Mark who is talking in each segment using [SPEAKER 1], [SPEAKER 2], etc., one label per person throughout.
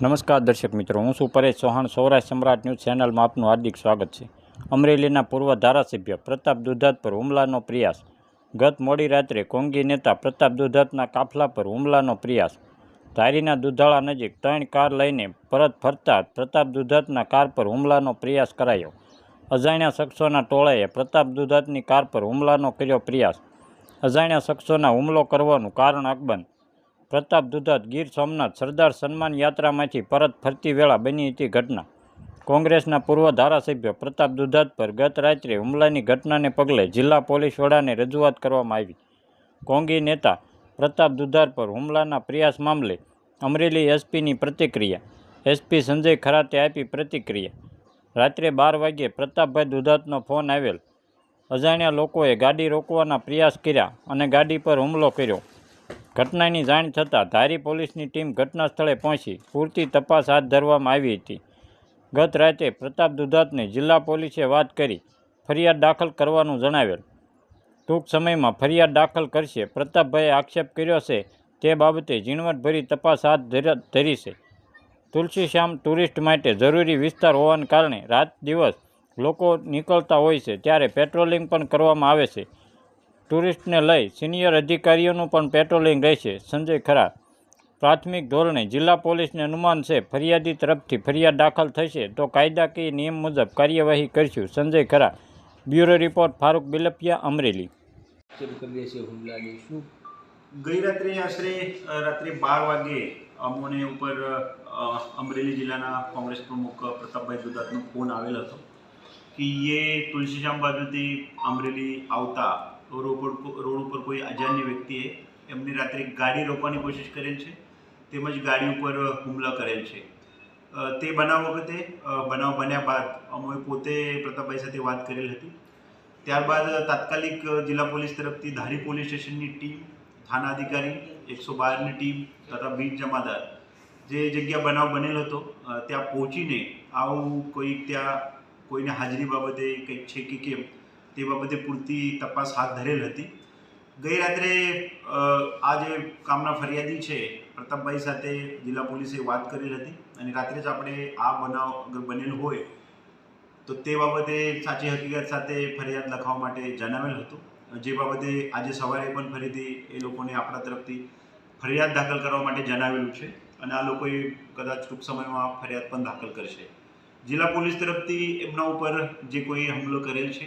[SPEAKER 1] નમસ્કાર દર્શક મિત્રો, હું છું પરેશ ચૌહાણ, સૌરાષ્ટ્ર સમ્રાટ ન્યૂઝ ચેનલમાં આપનું હાર્દિક સ્વાગત છે. અમરેલીના પૂર્વ ધારાસભ્ય પ્રતાપ દુધાત પર હુમલાનો પ્રયાસ. ગત મોડી રાત્રે કોંગી નેતા પ્રતાપ દુધાતના કાફલા પર હુમલાનો પ્રયાસ. ધારીના દુધાળા નજીક ત્રણ કાર લઈને પરત ફરતા પ્રતાપ દુધાતના કાર પર હુમલાનો પ્રયાસ કરાયો. અજાણ્યા શખ્સોના ટોળાએ પ્રતાપ દુધાતની કાર પર હુમલાનો કર્યો પ્રયાસ. અજાણ્યા શખ્સોના હુમલો કરવાનું કારણ અકબંધ. પ્રતાપ દુધાત, ગીર સોમનાથ, સરદાર સન્માન યાત્રામાંથી પરત ફરતી વેળા બની હતી ઘટના. કોંગ્રેસના પૂર્વ ધારાસભ્ય પ્રતાપ દુધાત પર ગત રાત્રે હુમલાની ઘટનાને પગલે જિલ્લા પોલીસ વડાને રજૂઆત કરવામાં આવી. કોંગી નેતા પ્રતાપ દુધાત પર હુમલાના પ્રયાસ મામલે અમરેલી એસપીની પ્રતિક્રિયા, એસપી સંજય ખરાતે આપી પ્રતિક્રિયા. રાત્રે બાર વાગ્યે પ્રતાપભાઈ દુધાતનો ફોન આવેલ. અજાણ્યા લોકોએ ગાડી રોકવાના પ્રયાસ કર્યા અને ગાડી પર હુમલો કર્યો. ઘટનાની જાણ થતાં ધારી પોલીસની ટીમ ઘટના સ્થળે પહોંચી. પૂરતી તપાસ હાથ ધરવામાં આવી હતી. ગત રાતે પ્રતાપ દુધાતને જિલ્લા પોલીસે વાત કરી ફરિયાદ દાખલ કરવાનું જણાવેલ. ટૂંક સમયમાં ફરિયાદ દાખલ કરશે. પ્રતાપભાઈએ આક્ષેપ કર્યો છે તે બાબતે ઝીણવટભરી તપાસ હાથ ધર- છે તુલસીશ્યામ ટુરિસ્ટ માટે જરૂરી વિસ્તાર હોવાને કારણે રાત દિવસ લોકો નીકળતા હોય છે, ત્યારે પેટ્રોલિંગ પણ કરવામાં આવે છે. ટુરિસ્ટને લઈ સિનિયર અધિકારીઓનું પણ પેટ્રોલિંગ રહેશે. સંજય ખરા પ્રાથમિક ધોરણે જિલ્લા પોલીસને અનુમાન છે ફરિયાદી તરફથી ફરિયાદ દાખલ થશે તો કાયદાકીય નિયમ મુજબ કાર્યવાહી કરશું. Sanjay Khara bureau report Farooq Bilpiya Amreli.
[SPEAKER 2] ગઈ રાત્રે આશરે રાત્રે બાર વાગે અમોને ઉપર અમરેલી જિલ્લાના કોંગ્રેસ પ્રમુખ પ્રતાપભાઈ દુધાતનો ફોન આવેલો હતો કે એ તુલસીશ્યામ બાજુથી અમરેલી આવતા રોડ ઉપર રોડ ઉપર કોઈ અજાણ્ય વ્યક્તિએ એમની રાત્રે ગાડી રોકવાની કોશિશ કરેલ છે, તેમજ ગાડી ઉપર હુમલો કરેલ છે. તે બનાવ વખતે બનાવ બન્યા બાદ અમે પોતે પ્રતાપભાઈ સાથે વાત કરેલ હતી. ત્યારબાદ તાત્કાલિક જિલ્લા પોલીસ તરફથી ધારી પોલીસ સ્ટેશનની ટીમ, થાના અધિકારી, એકસો બારની ટીમ તથા બીટ જમાદાર જે જગ્યા બનાવ બનેલો હતો ત્યાં પહોંચીને આવું કોઈ ત્યાં કોઈને હાજરી બાબતે કંઈક છે કે કેમ તે બાબતે પૂરતી તપાસ હાથ ધરેલ હતી. ગઈ રાત્રે આ જે કામના ફરિયાદી છે, પ્રતાપભાઈ સાથે જિલ્લા પોલીસે વાત કરેલ હતી અને રાત્રે જ આપણે આ બનાવ અગર બનેલ હોય, તો તે બાબતે સાચી હકીકત સાથે ફરિયાદ લખાવવા માટે જણાવેલ હતું. જે બાબતે આજે સવારે પણ ફરીથી એ લોકોને આપણા તરફથી ફરિયાદ દાખલ કરવા માટે જણાવેલું છે અને આ લોકોએ કદાચ ટૂંક સમયમાં ફરિયાદ પણ દાખલ કરશે. જિલ્લા પોલીસ તરફથી એમના ઉપર જે કોઈ હુમલો કરેલ છે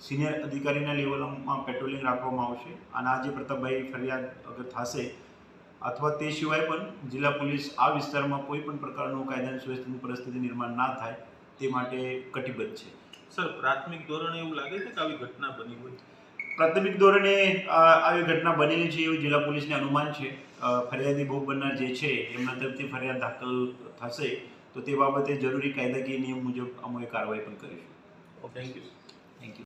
[SPEAKER 2] સિનિયર અધિકારીના લેવલમાં પેટ્રોલિંગ રાખવામાં આવશે. અને આ જે પ્રતાપભાઈ ફરિયાદ અગર થશે અથવા તે સિવાય પણ જિલ્લા પોલીસ આ વિસ્તારમાં કોઈ પણ પ્રકારનું કાયદાની સુવ્યવસ્થાની પરિસ્થિતિ નિર્માણ ના થાય તે માટે કટિબદ્ધ છે.
[SPEAKER 3] સર પ્રાથમિક ધોરણે એવું લાગે છે કે આવી ઘટના બની હોય?
[SPEAKER 2] પ્રાથમિક ધોરણે આવી ઘટના બનેલી છે એવું જિલ્લા પોલીસને અનુમાન છે. ફરિયાદી ભોગ બનનાર જે છે એમના તરફથી ફરિયાદ દાખલ થશે તો તે બાબતે જરૂરી કાયદાકીય નિયમ મુજબ અમે કાર્યવાહી પણ કરીશું.
[SPEAKER 3] Thank you